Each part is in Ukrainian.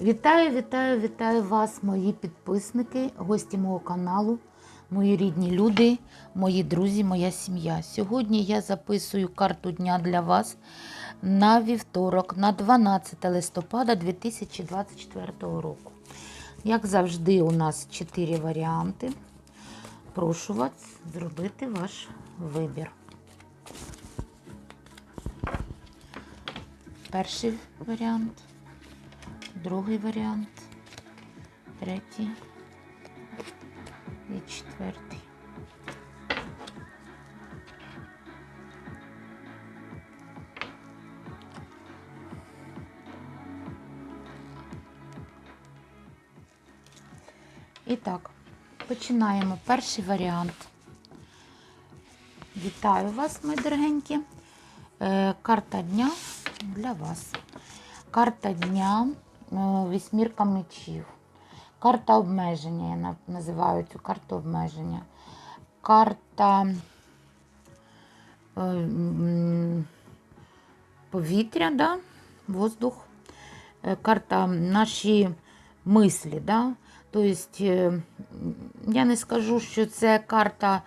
Вітаю, вітаю, вітаю вас, мої підписники, гості мого каналу, мої рідні люди, мої друзі, моя сім'я. Сьогодні я записую карту дня для вас на вівторок, на 12 листопада 2024 року. Як завжди, у нас 4 варіанти. Прошу вас зробити ваш вибір. Перший варіант другий варіант, третій і четвертий. І так, починаємо. Перший варіант. Вітаю вас, мої дорогенькі. Е, карта дня для вас. Карта дня вісьмірка мечів. Карта обмеження, я називаю цю карту обмеження. Карта е, повітря, да? воздух. Е, Карта наші мислі. Да? Тобто, е, я не скажу, що це карта.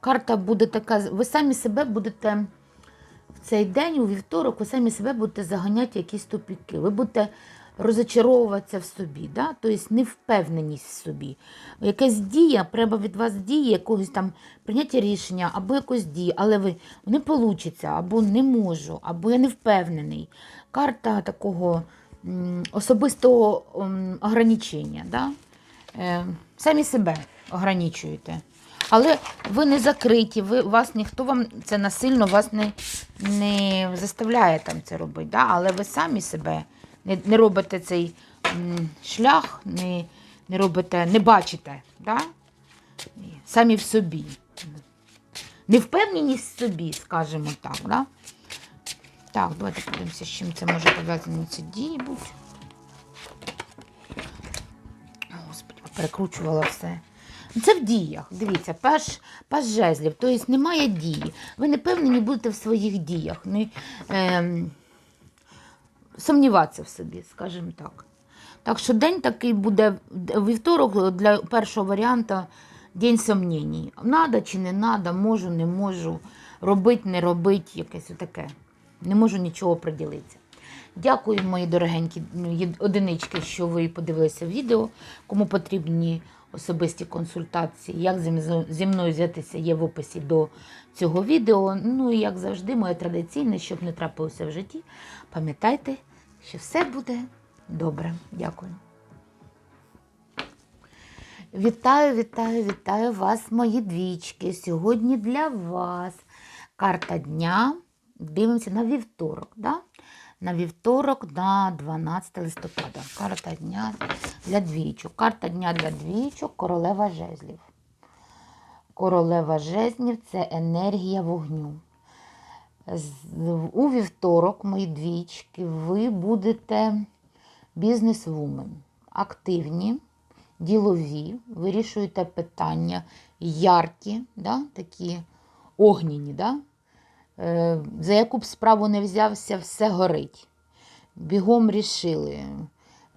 Карта буде така, ви самі себе будете в цей день, у вівторок, ви самі себе будете заганяти якісь тупіки. Ви будете розочаровуватися в собі, да? тобто невпевненість в собі. Якась дія, треба від вас дії, якогось там прийняття рішення або якось дії, але ви не вийде, або не можу, або я не впевнений. Карта такого особистого ограничення. Да? Е, самі себе ограничуєте. Але ви не закриті, ви, вас ніхто вам це насильно вас не, не заставляє там це робити. Да? Але ви самі себе не, не робите цей шлях, не, не робите, не бачите. Да? Самі в собі. Невпевненість в собі, скажімо так. Да? Так, давайте подивимося, з чим це може пов'язано ці дії бути. Господи, перекручувала все. Це в діях. Дивіться, паш, паш жезлів, тобто немає дії. Ви не певнені будете в своїх діях. Не, ем, сумніватися в собі, скажімо так. Так що день такий буде вівторок для першого варіанту день сумнінь. Надо чи не надо, можу, не можу, робити, не робити, якесь таке. Не можу нічого приділитися. Дякую, мої дорогенькі одинички, що ви подивилися відео. Кому потрібні особисті консультації, як зі мною взятися, є в описі до цього відео. Ну і як завжди, моє традиційне, щоб не трапилося в житті. Пам'ятайте, що все буде добре. Дякую. Вітаю, вітаю, вітаю вас, мої двічки. Сьогодні для вас карта дня. Дивимося на вівторок. Да? На вівторок на 12 листопада. Карта дня для двічок. Карта дня для двічок королева жезлів. Королева жезлів це енергія вогню. У вівторок, мої двічки, ви будете бізнес-вумен, активні, ділові, вирішуєте питання яркі, да, такі огняні. Да? Е, За яку б справу не взявся, все горить. Бігом рішили.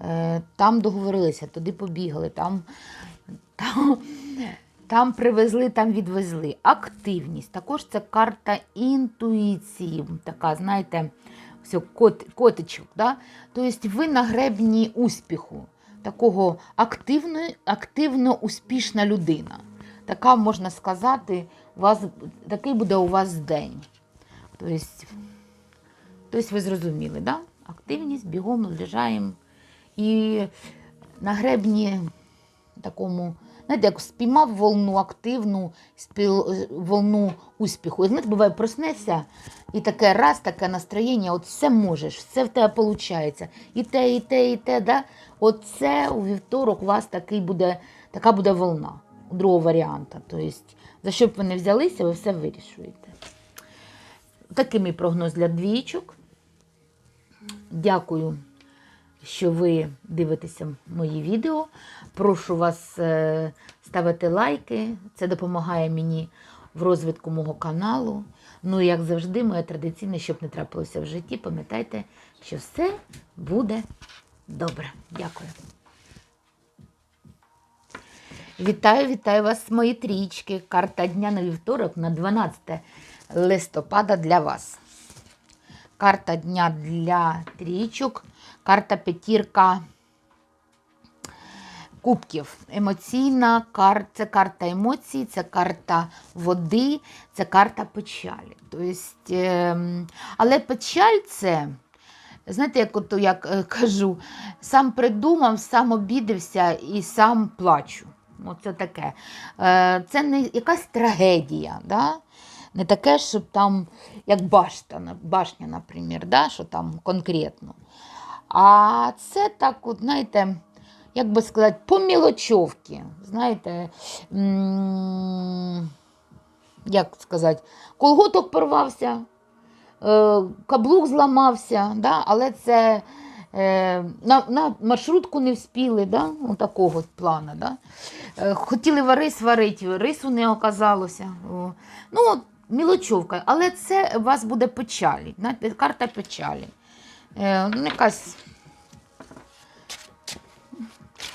Е, Там договорилися, туди побігли, там, там, там привезли, там відвезли. Активність. Також це карта інтуїції. Така, знаєте, все, кот, котичок. Да? Тобто ви на гребні успіху, такого активно, активно успішна людина. Така, можна сказати, вас, такий буде у вас день. Тобто, тобто ви зрозуміли, да? активність, бігом лежаємо. І на гребні такому, знаєте, як спіймав волну активну, спіл, волну успіху. І знаєте, буває, проснешся, і таке раз, таке настроєння, от все можеш, все в тебе виходить. І те, і те, і те. Да? Оце у вівторок у вас такий буде, така буде волна другого варіанта. Тобто, за що б ви не взялися, ви все вирішуєте. Такий мій прогноз для двічок. Дякую, що ви дивитеся мої відео. Прошу вас е, ставити лайки. Це допомагає мені в розвитку мого каналу. Ну і як завжди, моє традиційне, щоб не трапилося в житті, пам'ятайте, що все буде Добре, дякую. Вітаю, вітаю вас, мої трічки. Карта дня на вівторок на 12 листопада для вас. Карта дня для трічок. Карта п'ятірка кубків. Емоційна карта, це карта емоцій, це карта води, це карта печалі. Тобто, ем, але печаль це. Знаєте, як ото як е, кажу, сам придумав, сам обідався і сам плачу. Оце таке. Е, Це не якась трагедія. Да? Не таке, щоб там, як башта, башня, наприклад, да? що там конкретно. А це так, от, знаєте, як би сказати, по мілочовки. Знаєте, як сказати, колготок порвався, е, каблук зламався, да? але це е, на, на маршрутку не вспіли, да? ну, такого от плана. Да? Е, хотіли рис варити, рису не оказалося. Ну, мілочовка, але це у вас буде печалі, карта печалі. Е, ну, якась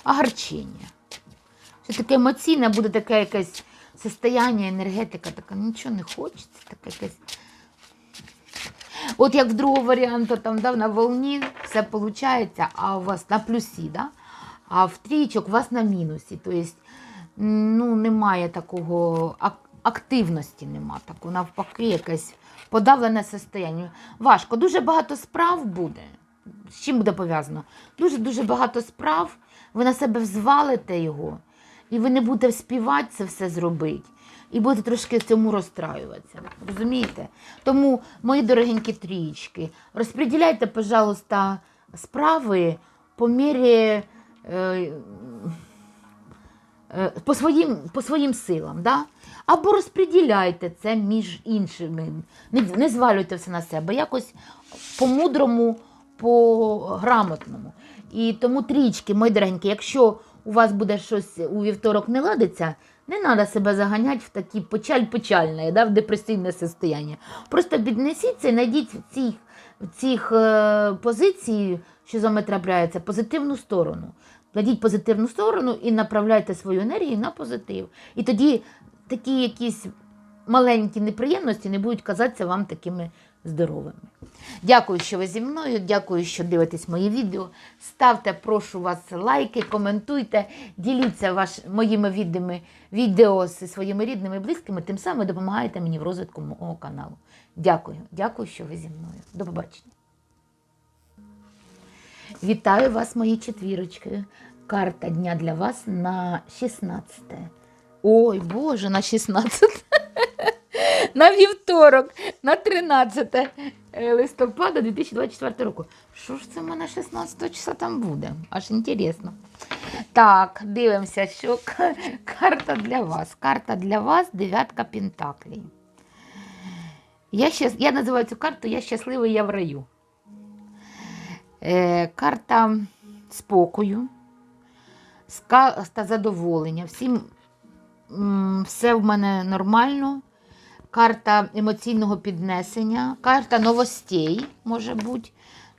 огорчення. Що таке емоційне буде таке якесь состояння, енергетика, така нічого не хочеться, таке якесь. От як в другого варіанту, там да, на волні все виходить, а у вас на плюсі, да? а в трійчок у вас на мінусі. Тобто ну, немає такого ак- активності, нема такого, навпаки, якесь подавлене состояння. Важко, дуже багато справ буде. З чим буде пов'язано? Дуже-дуже багато справ, ви на себе взвалите його, і ви не будете вспівати це все зробити. І будете трошки цьому розстраюватися. Розумієте? Тому, мої дорогенькі трієчки, розподіляйте, пожалуйста, справи по мірі. Е, по своїм, по своїм силам, да? або розподіляйте це між іншими. Не, не звалюйте все на себе, якось по-мудрому, по-грамотному. І тому трічки, мої дорогенькі, якщо у вас буде щось у вівторок не ладиться, не треба себе заганяти в такі печаль-печальне, да, в депресивне состояння. Просто віднесіться і знайдіть в цих, в цих е, позицій, що з вами трапляється, позитивну сторону. Кладіть позитивну сторону і направляйте свою енергію на позитив. І тоді такі якісь маленькі неприємності не будуть казатися вам такими здоровими. Дякую, що ви зі мною. Дякую, що дивитесь мої відео. Ставте, прошу вас, лайки, коментуйте, діліться ваш, моїми відео, відео зі своїми рідними і близькими, тим самим допомагаєте мені в розвитку мого каналу. Дякую, дякую, що ви зі мною. До побачення. Вітаю вас, мої четвірочки. Карта дня для вас на 16. Ой, Боже, на 16. На вівторок, на 13 листопада 2024 року. Що ж це в мене 16 числа там буде? Аж інтересно. Так, дивимося, що карта для вас. Карта для вас дев'ятка пентаклей. Я, щас, я називаю цю карту Я щасливий, я в раю. Е, карта спокою, та задоволення. Всім все в мене нормально. Карта емоційного піднесення, карта новостей може бути.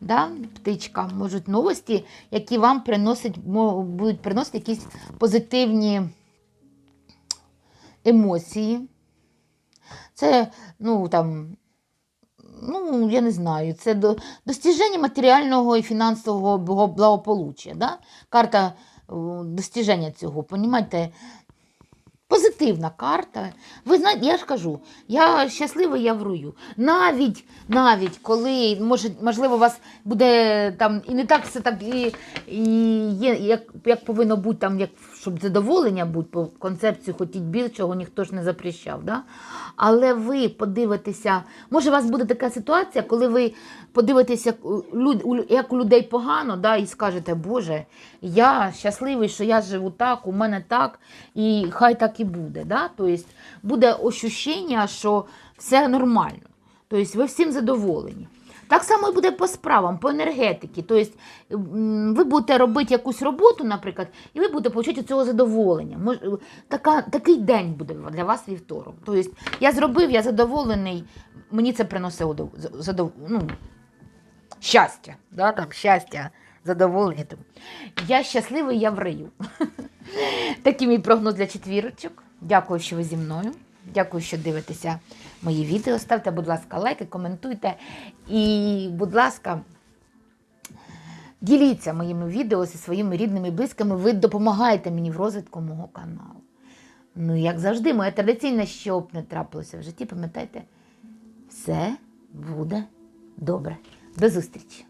Да? Птичка, можуть новості, які вам приносять, будуть приносити якісь позитивні емоції. Це, ну, там, ну, я не знаю, це до, достіження матеріального і фінансового благополуччя. Да? Карта достіження цього, понімаєте? Позитивна карта. Ви знаєте, я ж кажу, я щасливий, я врую. Навіть, навіть коли, може, можливо, у вас буде там і не так все так і, і є, як, як повинно бути, там, як, щоб задоволення бути по концепцію хотіть більшого, ніхто ж не запрещав. Да? Але ви подивитеся, може, у вас буде така ситуація, коли ви подивитеся, як у людей погано, да, і скажете, Боже, я щасливий, що я живу так, у мене так, і хай так і буде. Да? Тобто буде ощущення, що все нормально. Тобто ви всім задоволені. Так само і буде по справам, по енергетиці. Тобто ви будете робити якусь роботу, наприклад, і ви будете отримати цього задоволення. Така, такий день буде для вас вівторок. Тобто я зробив, я задоволений, мені це приносить задов- ну, щастя. Да? Там, щастя, задоволені. Тому Я щасливий, я в раю. Такий мій прогноз для четвірочок. Дякую, що ви зі мною. Дякую, що дивитеся мої відео. Ставте, будь ласка, лайки, коментуйте. І, будь ласка, діліться моїми відео зі своїми рідними і близькими. Ви допомагаєте мені в розвитку мого каналу. Ну, як завжди, моя традиційна, що б не трапилося в житті, пам'ятайте, все буде добре. До зустрічі!